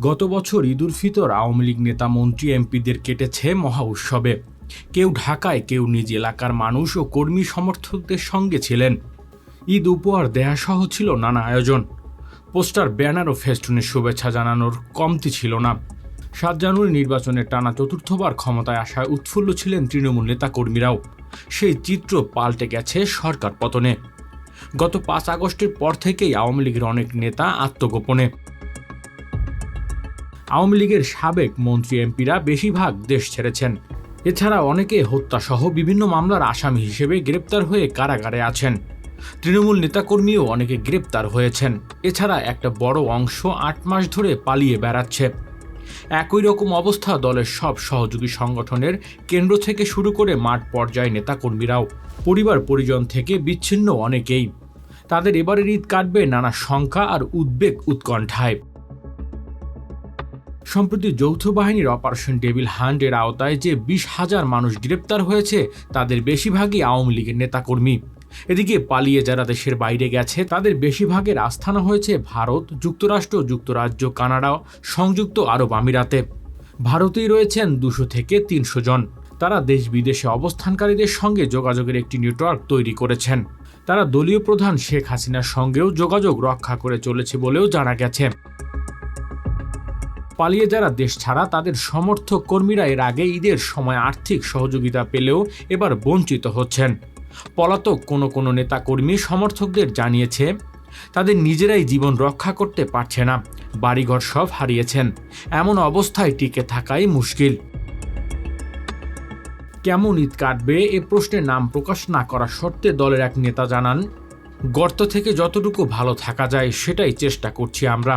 গত বছর ঈদুল ফিতর আওয়ামী লীগ নেতা মন্ত্রী এমপিদের কেটেছে মহা উৎসবে। কেউ ঢাকায়, কেউ নিজ এলাকার মানুষ ও কর্মী সমর্থকদের সঙ্গে ছিলেন। ঈদ উপহার দেয়া সহ ছিল নানা আয়োজন। পোস্টার, ব্যানার ও ফেস্টুনের শুভেচ্ছা জানানোর কমতি ছিল না। সাত জানুয়ারি নির্বাচনের টানা চতুর্থবার ক্ষমতায় আসায় উৎফুল্ল ছিলেন তৃণমূল নেতাকর্মীরাও। সেই চিত্র পাল্টে গেছে সরকার পতনে। গত পাঁচ আগস্টের পর থেকেই আওয়ামী লীগের অনেক নেতা আত্মগোপনে। আওয়ামী লীগের সাবেক মন্ত্রী এমপিরা বেশিরভাগ দেশ ছেড়েছেন। এছাড়া অনেকে হত্যাসহ বিভিন্ন মামলার আসামি হিসেবে গ্রেপ্তার হয়ে কারাগারে আছেন। তৃণমূল নেতাকর্মীও অনেকে গ্রেপ্তার হয়েছেন। এছাড়া একটা বড় অংশ আট মাস ধরে পালিয়ে বেড়াচ্ছে। একই রকম অবস্থা দলের সব সহযোগী সংগঠনের কেন্দ্র থেকে শুরু করে মাঠ পর্যায়ে নেতাকর্মীরাও। পরিবার পরিজন থেকে বিচ্ছিন্ন অনেকেই। তাদের এবারের ঈদ কাটবে নানা শঙ্কা আর উদ্বেগ উৎকণ্ঠায়। সম্প্রতি যৌথ বাহিনীর অপারেশন ডেভিল হান্ডের আওতায় যে বিশ হাজার মানুষ গ্রেপ্তার হয়েছে, তাদের বেশিরভাগই আওয়ামী লীগের নেতাকর্মী। এদিকে পালিয়ে যারা দেশের বাইরে গেছে, তাদের বেশিরভাগের আস্থানা হয়েছে ভারত, যুক্তরাষ্ট্র, যুক্তরাজ্য, কানাডা, সংযুক্ত আরব আমিরাতে। ভারতেই রয়েছেন দুশো থেকে তিনশো জন। তারা দেশ বিদেশে অবস্থানকারীদের সঙ্গে যোগাযোগের একটি নেটওয়ার্ক তৈরি করেছেন। তারা দলীয় প্রধান শেখ হাসিনার সঙ্গেও যোগাযোগ রক্ষা করে চলেছে বলেও জানা গেছে। পালিয়ে যারা দেশ ছাড়া, তাদের সমর্থক কর্মীরা এর আগে ঈদের সময় আর্থিক সহযোগিতা পেলেও এবার বঞ্চিত হচ্ছেন। পলাতক কোনো কোনো নেতাকর্মী সমর্থকদের জানিয়েছে, তাদের নিজেরাই জীবন রক্ষা করতে পারছে না, বাড়িঘর সব হারিয়েছেন, এমন অবস্থায় টিকে থাকাই মুশকিল। কেমন ঈদ কাটবে এ প্রশ্নের নাম প্রকাশ না করা সত্ত্বে দলের এক নেতা জানান, গর্ত থেকে যতটুকু ভালো থাকা যায় সেটাই চেষ্টা করছি আমরা।